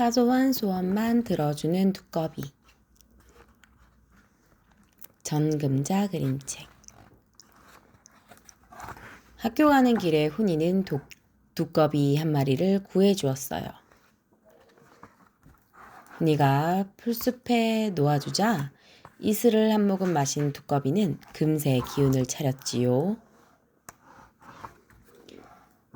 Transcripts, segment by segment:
사소한 소원만 들어주는 두꺼비. 전금자 그림책. 학교 가는 길에 훈이는 도, 두꺼비 한 마리를 구해 주었어요. 훈이가 풀숲에 놓아주자 이슬을 한 모금 마신 두꺼비는 금세 기운을 차렸지요.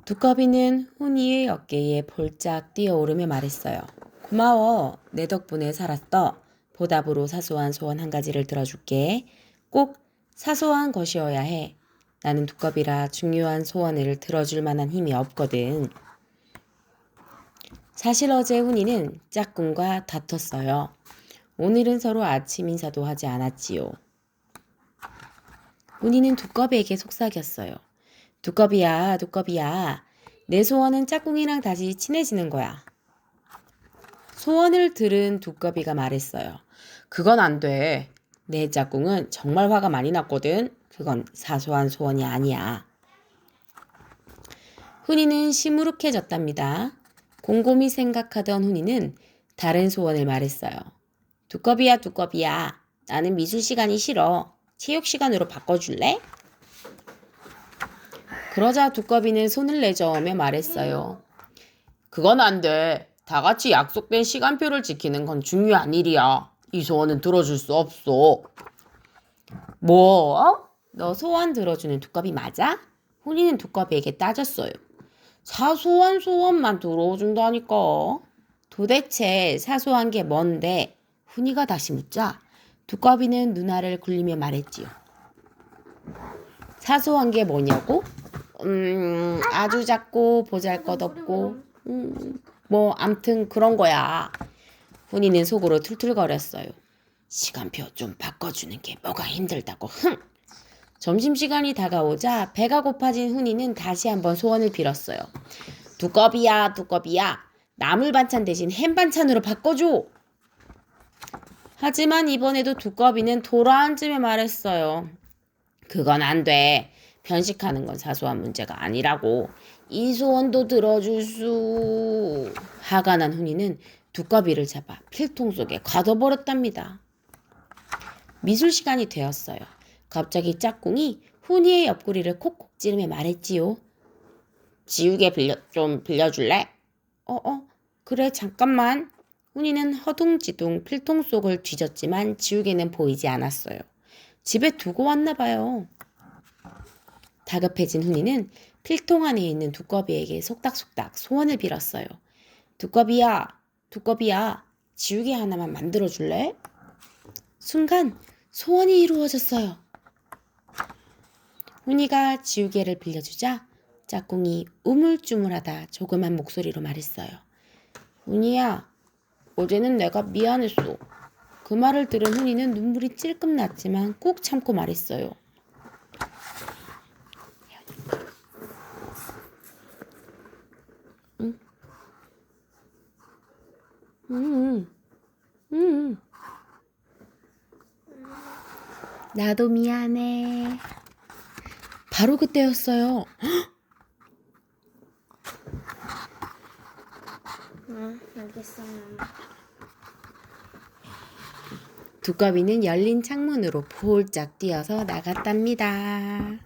두꺼비는 훈이의 어깨에 볼짝 뛰어오르며 말했어요. 고마워. 내 덕분에 살았어. 보답으로 사소한 소원 한 가지를 들어줄게. 꼭 사소한 것이어야 해. 나는 두꺼비라 중요한 소원을 들어줄 만한 힘이 없거든. 사실 어제 훈이는 짝꿍과 다퉜어요. 오늘은 서로 아침 인사도 하지 않았지요. 훈이는 두꺼비에게 속삭였어요. 두꺼비야, 두꺼비야. 내 소원은 짝꿍이랑 다시 친해지는 거야. 소원을 들은 두꺼비가 말했어요. 그건 안 돼. 내 짝꿍은 정말 화가 많이 났거든. 그건 사소한 소원이 아니야. 훈이는 시무룩해졌답니다. 곰곰이 생각하던 훈이는 다른 소원을 말했어요. 두꺼비야, 두꺼비야. 나는 미술 시간이 싫어. 체육 시간으로 바꿔줄래? 그러자 두꺼비는 손을 내저으며 말했어요. 그건 안 돼. 다 같이 약속된 시간표를 지키는 건 중요한 일이야. 이 소원은 들어줄 수 없어. 뭐? 너 소원 들어주는 두꺼비 맞아? 훈이는 두꺼비에게 따졌어요. 사소한 소원만 들어준다니까. 도대체 사소한 게 뭔데? 훈이가 다시 묻자 두꺼비는 누나를 굴리며 말했지요. 사소한 게 뭐냐고? 음, 아주 작고 보잘것없고, 음, 뭐, 암튼 그런 거야. 훈이는 속으로 툴툴거렸어요. 시간표 좀 바꿔주는 게 뭐가 힘들다고, 흥! 점심시간이 다가오자 배가 고파진 훈이는 다시 한번 소원을 빌었어요. 두꺼비야, 두꺼비야. 나물 반찬 대신 햄 반찬으로 바꿔줘! 하지만 이번에도 두꺼비는 돌아앉으며 말했어요. 그건 안 돼. 편식하는 건 사소한 문제가 아니라고. 이 소원도 들어줄 수. 화가 난 훈이는 두꺼비를 잡아 필통 속에 가둬버렸답니다. 미술 시간이 되었어요. 갑자기 짝꿍이 훈이의 옆구리를 콕콕 찌르며 말했지요. 지우개 빌려, 좀 빌려줄래? 어어, 그래, 잠깐만. 훈이는 허둥지둥 필통 속을 뒤졌지만 지우개는 보이지 않았어요. 집에 두고 왔나 봐요. 다급해진 훈이는 필통 안에 있는 두꺼비에게 속닥속닥 소원을 빌었어요. 두꺼비야, 두꺼비야, 지우개 하나만 만들어 줄래? 순간 소원이 이루어졌어요. 훈이가 지우개를 빌려주자 짝꿍이 우물쭈물하다 조그만 목소리로 말했어요. 훈이야, 어제는 내가 미안했어. 그 말을 들은 훈이는 눈물이 찔끔 났지만 꾹 참고 말했어요. 응? 응, 응. 나도 미안해. 바로 그때였어요. 응, 알겠어. 두꺼비는 열린 창문으로 볼짝 뛰어서 나갔답니다.